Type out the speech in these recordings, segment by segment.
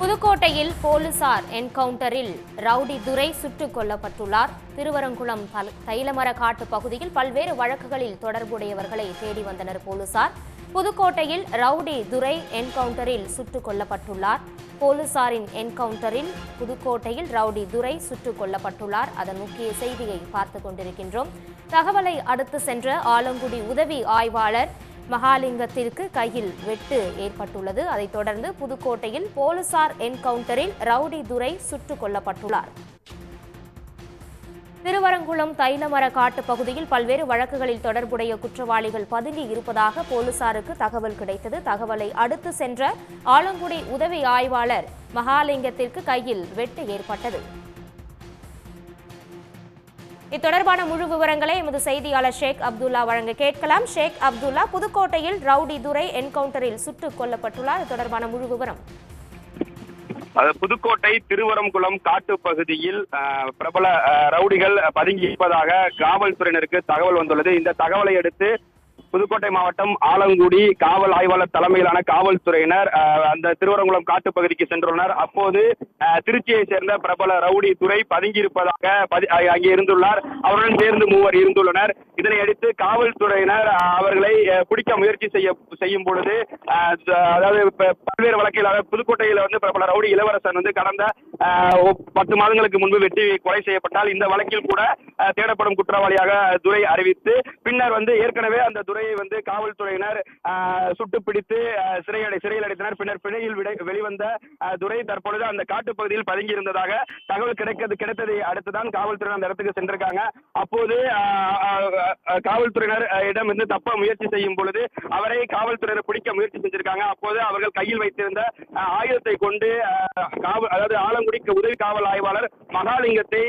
புதுக்கோட்டையில் போலீசார் என்கவுண்டரில் ரவுடி துரை சுட்டுக் கொல்லப்பட்டுள்ளார். திருவரங்குளம் தைலமர காட்டு பகுதியில் பல்வேறு வழக்குகளில் தொடர்புடையவர்களை தேடி வந்தனர் போலீசார். புதுக்கோட்டையில் ரவுடி துரை என்கவுண்டரில் சுட்டுக் கொல்லப்பட்டுள்ளார். போலீசாரின் என்கவுண்டரில் புதுக்கோட்டையில் ரவுடி துரை சுட்டுக் கொல்லப்பட்டுள்ளார். அதன் முக்கிய செய்தியை பார்த்துக் கொண்டிருக்கின்றோம். தகவலை அடுத்து சென்ற ஆலங்குடி உதவி ஆய்வாளர் மகாலிங்கத்திற்கு கையில் வெட்டு ஏற்பட்டுள்ளது. அதைத் தொடர்ந்து புதுக்கோட்டையில் போலீசார் என்கவுண்டரில் ரவுடி துரை சுட்டுக் கொல்லப்பட்டுள்ளார். திருவரங்குளம் தைலமர காட்டு பகுதியில் பல்வேறு வழக்குகளில் தொடர்புடைய குற்றவாளிகள் பதுங்கி இருப்பதாக போலீசாருக்கு தகவல் கிடைத்தது. தகவலை அடுத்து சென்ற ஆலங்குடி உதவி ஆய்வாளர் மகாலிங்கத்திற்கு கையில் வெட்டு ஏற்பட்டது. இத்தொடர்பான முழு விவரங்களை எமது செய்தியாளர் ஷேக் அப்துல்லா வழங்க கேட்கலாம். ஷேக் அப்துல்லா புதுக்கோட்டையில் ரவுடி துரை என்கவுண்டரில் சுட்டுக் கொல்லப்பட்டுள்ளார். இது தொடர்பான முழு விவரம். புதுக்கோட்டை திருவரங்குளம் காட்டு பகுதியில் பிரபல அஹ், ரவுடிகள் பதுங்கி இருப்பதாக காவல்துறையினருக்கு தகவல் வந்துள்ளது. இந்த தகவலை அடுத்து புதுக்கோட்டை மாவட்டம் ஆலங்குடி காவல் ஆய்வாளர் தலைமையிலான காவல்துறையினர் அந்த திருவரங்குளம் காட்டு பகுதிக்கு சென்றுள்ளனர். அப்போது அஹ், திருச்சியை சேர்ந்த பிரபல ரவுடி துறை பதுங்கி இருப்பதாக பதி- அங்கே இருந்துள்ளார். அவருடன் சேர்ந்து மூவர் இருந்துள்ளனர். இதனையடுத்து காவல்துறையினர் அவர்களை குடிக்க முயற்சி செய்ய செய்யும் பொழுது அதாவது பல்வேறு வழக்கில் புதுக்கோட்டையில் வந்து பிரபல ரவுடி இளவரசன் வந்து கடந்த பத்து மாதங்களுக்கு முன்பு வெட்டி கொலை செய்யப்பட்டால் இந்த வழக்கில் கூட தேடப்படும் குற்றவாளியாக துரை அறிவித்து பின்னர் வந்து ஏற்கனவே அந்த துரையை வந்து காவல்துறையினர் சுட்டு பிடித்து சிறையடை சிறையில் அடைத்தனர். பின்னர் பிணையில் வெளிவந்த துரை தற்பொழுது அந்த காட்டு பகுதியில் பதுங்கி இருந்ததாக தகவல் கிடைக்கிறது கிடைத்ததை அடுத்துதான் காவல்துறை அந்த இடத்துக்கு சென்றிருக்காங்க. அப்போது காவல்துறையினர் இடம் வந்து தப்ப முயற்சி செய்யும் பொழுது அவரை காவல்துறையினர் பிடிக்க முயற்சி செஞ்சிருக்காங்க. அப்போது அவர்கள் கையில் வைத்திருந்த ஆயுதத்தை கொண்டு அதாவது ஆலங்குடிக்கு உதவி காவல் ஆய்வாளர் மகாலிங்கத்தை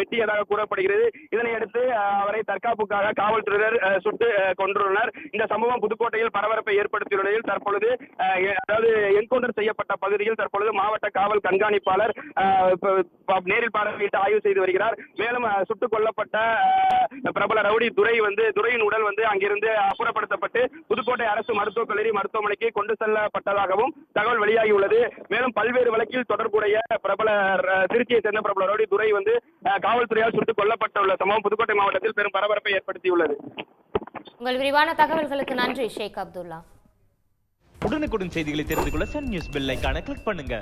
வெட்டியதாக கூறப்படுகிறது. இதனை அடுத்து அவரை தற்காப்புக்காக காவல்துறையினர் சுட்டு கொன்றுள்ளனர். இந்த சம்பவம் புதுக்கோட்டையில் பரபரப்பை ஏற்படுத்தியுள்ள நிலையில் தற்பொழுது அதாவது என்கவுண்டர் செய்யப்பட்ட பகுதியில் தற்பொழுது மாவட்ட காவல் கண்காணிப்பாளர் நேரில் பார்வையிட்டு ஆய்வு செய்து வருகிறார். மேலும் சுட்டுக் கொல்லப்பட்ட பிரபல ரவுடி துரை வந்து துரையின் உடல் வந்து அங்கிருந்து அப்புறப்படுத்தப்பட்டு புதுக்கோட்டை அரசு மருத்துவக் கல்லூரி மருத்துவமனைக்கு கொண்டு செல்லப்பட்டதாகவும் தகவல் வெளியாகியுள்ளது. மேலும் பல்வேறு வழக்கில் தொடர்புடைய பிரபல திருச்சியை சேர்ந்த பிரபல ரவுடி துரை வந்து காவல்துறையால் சுட்டுக் கொல்லப்பட்டுள்ள சம்பவம் புதுக்கோட்டை மாவட்டத்தில் பெரும் பரபரப்பை ஏற்படுத்தியுள்ளது. உங்கள் விரிவான தகவல்களுக்கு நன்றி ஷேக் அப்துல்லா. உடனுக்குடன் செய்திகளை தெரிந்து கொள்ள சன் நியூஸ் பெல் ஐகானை கிளிக் பண்ணுங்க.